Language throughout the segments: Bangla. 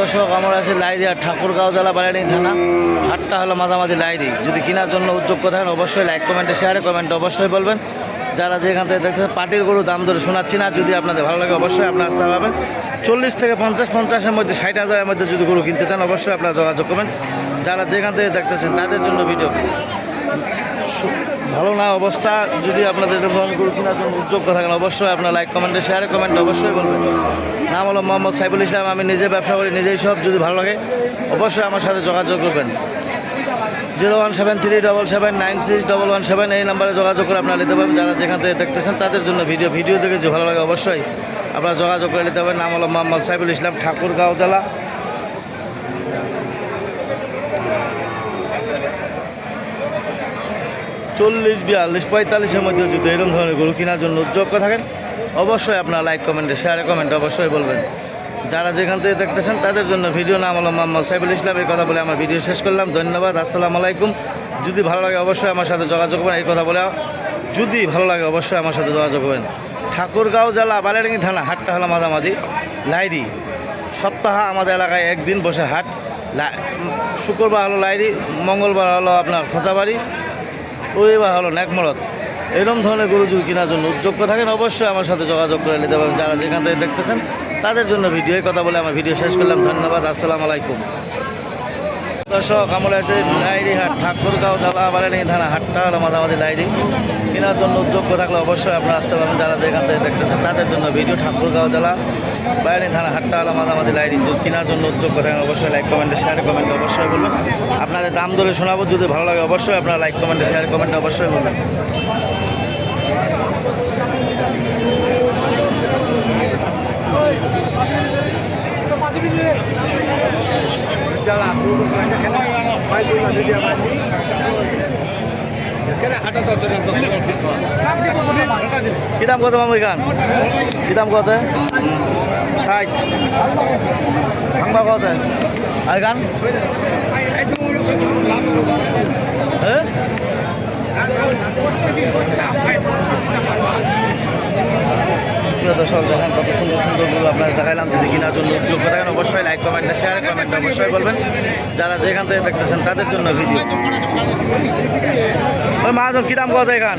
দর্শক আছে লাইরি আর ঠাকুরগাঁও জেলা বাড়ানি থানা। হাটটা হলো মাঝামাঝি লাইরি যদি কেনার জন্য উদ্যোগ থাকেন, অবশ্যই লাইক কমেন্টে শেয়ারে কমেন্টে অবশ্যই বলবেন। যারা যেখান থেকে দেখতেছেন পার্টির গরু দাম ধরে শোনাচ্ছি না। যদি আপনাদের ভালো লাগে, অবশ্যই আপনারা আসতে পারবেন। চল্লিশ থেকে পঞ্চাশ, পঞ্চাশের মধ্যে, ষাট হাজারের মধ্যে যদি গরু কিনতে চান, অবশ্যই আপনারা যোগাযোগ করবেন। যারা যেখান থেকে দেখতেছেন, তাদের জন্য ভিডিও ভালো না অবস্থা, যদি আপনাদের এরকম ধরনের গরু কেনার জন্য উদ্যোগ থাকেন, অবশ্যই আপনার লাইক কমেন্টে শেয়ারে কমেন্ট অবশ্যই বলবেন। নাম হলো মোহাম্মদ সাইফুল ইসলাম, আমি নিজে ব্যবসা করি, নিজেই সব, যদি ভালো লাগে, অবশ্যই আমার সাথে যোগাযোগ করবেন। Zero one seven three double seven nine six double one seven, এই নাম্বারে যোগাযোগ করে আপনারা নিতে পারবেন। যারা যেখান থেকে দেখতেছেন, তাদের জন্য ভিডিও ভিডিও দেখে যে ভালো লাগে, অবশ্যই আপনারা যোগাযোগ করে নিতে পারবেন। নাম হলো মোহাম্মদ সাইফুল ইসলাম, ঠাকুরগাঁও জেলা। চল্লিশ, বিয়াল্লিশ, পঁয়তাল্লিশের মধ্যে যদি এরকম ধরনের গরু কেনার জন্য উদ্যোগ থাকেন, অবশ্যই আপনারা লাইক কমেন্টে শেয়ারে কমেন্টে অবশ্যই বলবেন। যারা যেখান থেকে দেখতেছেন, তাদের জন্য ভিডিও নাম হলো মোহাম্মদ সাইফুল ইসলাম। এই কথা বলে আমার ভিডিও শেষ করলাম। ধন্যবাদ, আসসালামু আলাইকুম। যদি ভালো লাগে অবশ্যই আমার সাথে যোগাযোগ করবেন। এই কথা বলে যদি ভালো লাগে অবশ্যই আমার সাথে যোগাযোগ করবেন। ঠাকুরগাঁও জেলা বালাডাঙ্গি থানা, হাটটা হলো মাঝামাঝি। লাইরি সপ্তাহ আমাদের এলাকায় একদিন বসে হাট। শুক্রবার হলো লাইরি মঙ্গলবার হলো আপনার খোঁচাবাড়ি। রবিবার হলো ন্যাকমরত এরকম ধরনের গরু যদি কেনার জন্য উদ্যোগ থাকেন, অবশ্যই আমার সাথে যোগাযোগ করে নিতে পারেন। যারা যেখান থেকে দেখতেছেন, তাদের জন্য ভিডিও কথা বলে আমার ভিডিও শেষ করলাম। ধন্যবাদ, আসসালামু আলাইকুম। দর্শক আমরা আছে লাইরি হাট, ঠাকুরগাঁও জেলা বাড়ানি থানা হাটটা হলো মাঝামাঝি লাইরি কেনার জন্য উদ্যোগ থাকলে অবশ্যই আপনারা আসতে পারবেন। যারা যেখান থেকে দেখতেছেন, তাদের জন্য ভিডিও, ঠাকুরগাঁও জেলা বাড়ানি থানা হাটটা হলো মাঝামাঝি লাইরি যদি কেনার জন্য উদ্যোগ থাকেন, অবশ্যই লাইক কমেন্টে শেয়ার কমেন্টে অবশ্যই বলবেন। আপনাদের দাম ধরে শোনাবো, যদি ভালো লাগে অবশ্যই আপনারা লাইক কমেন্টে শেয়ার কমেন্টে অবশ্যই বলবেন। কি দাম কত মামু গান? কি দাম কত ষাট। ভাঙবা কত আর গান? হ্যাঁ? দর্শক দেখেন কত সুন্দর সুন্দরগুলো আপনারা দেখাইলাম। যদি কেনার জন্য যোগ্য থাকেন অবশ্যই লাইক কমেন্টে শেয়ার কমেন্ট অবশ্যই বলবেন। যারা যেখান থেকে দেখতেছেন তাদের জন্য ভিডিও ওই মহাজন কি দাম পাওয়া যায় এখান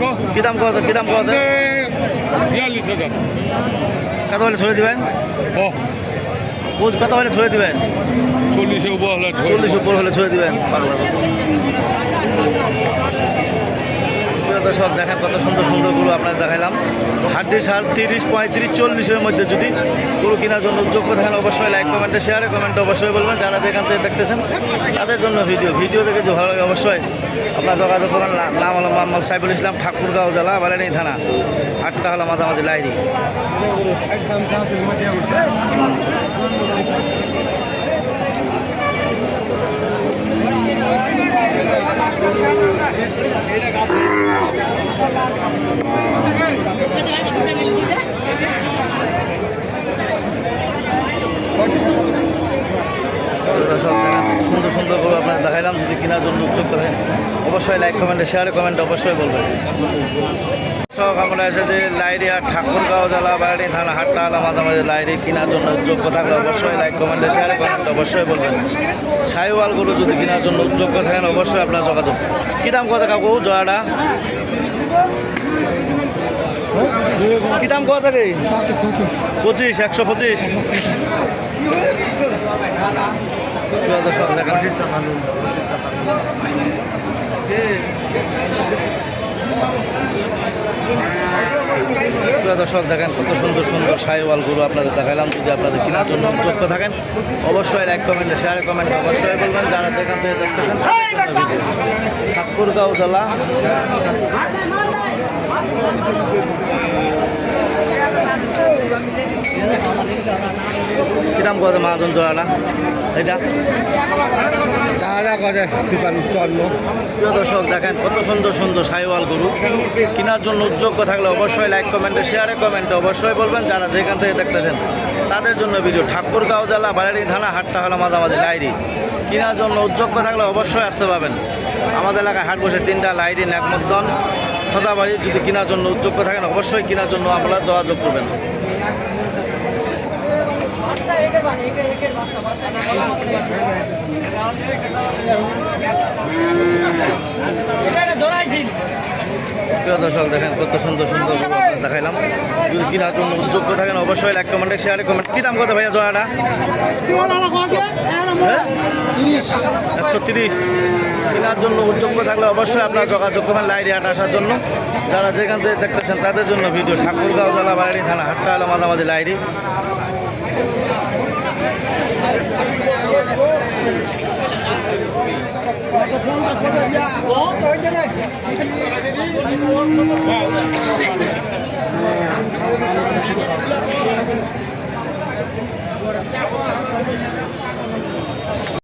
কো। দাম পাওয়া যায় কি দাম পাওয়া যায়? কত হলে ছড়িয়ে দিবেন? কোচ কত হলে ছড়ে দিবেন? চল্লিশে উপর হলে চল্লিশ উপর হলে ছড়িয়ে দিবেন। দর্শক, দেখেন কত সুন্দর সুন্দর গরু আপনার দেখাইলাম। হাড্ডি সার তিরিশ, পঁয়ত্রিশ, চল্লিশের মধ্যে যদি গরু কেনার জন্য যোগ্য থাকেন, অবশ্যই লাইক কমেন্টে শেয়ারে কমেন্টে অবশ্যই বলবেন। যারা যেখান থেকে দেখতেছেন, তাদের জন্য ভিডিও ভিডিও দেখে যে ভালো লাগে, অবশ্যই আপনার যোগাযোগ করেন নাম হলো মোহাম্মদ সাইফুল ইসলাম, ঠাকুরগাঁও জেলা বালানি থানা আটটা হলো মাঝামাঝি লাইরি দর্শক দেখেন সুন্দর সুন্দর করে দেখাইলাম যদি কেনার জন্য উদ্যোগ করেন অবশ্যই লাইক কমেন্টে শেয়ারে কমেন্টে অবশ্যই বলবেন। দর্শক, আমরা এসেছি লাইরিয়া ঠাকুরগাঁও জেলা বাড়ি থানা হাটটা আলা মাঝামাঝি লাইরি কেনার জন্য যোগ্য থাকলে অবশ্যই লাইক কমেন্টে শেয়ারে কমেন্টে অবশ্যই বলবেন। সাইওয়ালগুলো যদি কেনার জন্য যোগ্য থাকেন অবশ্যই আপনার যোগাযোগ। কী দাম কথা কাকু জয়াটা কি দাম কথা থাকে পঁচিশ, একশো পঁচিশ। দর্শক দেখেন কত সুন্দর সুন্দর সাইওয়াল গরু আপনাদের দেখালাম যদি আপনাদের কেনার জন্য যুক্ত থাকেন অবশ্যই লাইক কমেন্টে শেয়ার কমেন্ট অবশ্যই বলবেন। যারা যেখান থেকে দেখতেছেন। ঠাকুরগাঁও জেলা। কিরাম কত মহাজন জোড়াটা? এটা চারা করে বিপানি চন্ন প্রিয় দর্শক দেখেন কত সুন্দর সুন্দর সাইওয়াল গরু। কেনার জন্য উদ্যোগ থাকলে অবশ্যই লাইক কমেন্টে শেয়ারে কমেন্টে অবশ্যই বলবেন। যারা যেখান থেকে দেখতেছেন তাদের জন্য ভিডিও ঠাকুরগাঁও জেলা বাড়ারি থানা হাটটা হলো মাঝামাঝি লাইরি কেনার জন্য উদ্যোগ থাকলে অবশ্যই আসতে পারবেন। আমাদের এলাকায় হাট বসে তিনটা লাইরি ন্যাকমদ্দন খোঁজাবাড়ি যদি কেনার জন্য উদ্যোগ করে থাকেন অবশ্যই কেনার জন্য আপনারা যোগাযোগ করবেন। প্রিয় দেখেন কত সুন্দর সুন্দর দেখাইলাম। যদি কেনার জন্য যোগ্য থাকেন, অবশ্যই লাইক কমেন্টে শেয়ারে কমেন্ট কী দাম কত ভাইয়া জোড়াটা? হ্যাঁ? একশো তিরিশ। কেনার জন্য উদ্যোগ্য থাকলে অবশ্যই আপনার যোগাযোগ করবেন লাইডি হাট আসার জন্য। যারা যেখান থেকে দেখতেছেন, তাদের জন্য ভিডিও ঠাকুরগাঁও জেলা বাড়ি থানা, হাটটা হলো মাঝামাঝি লাইডি।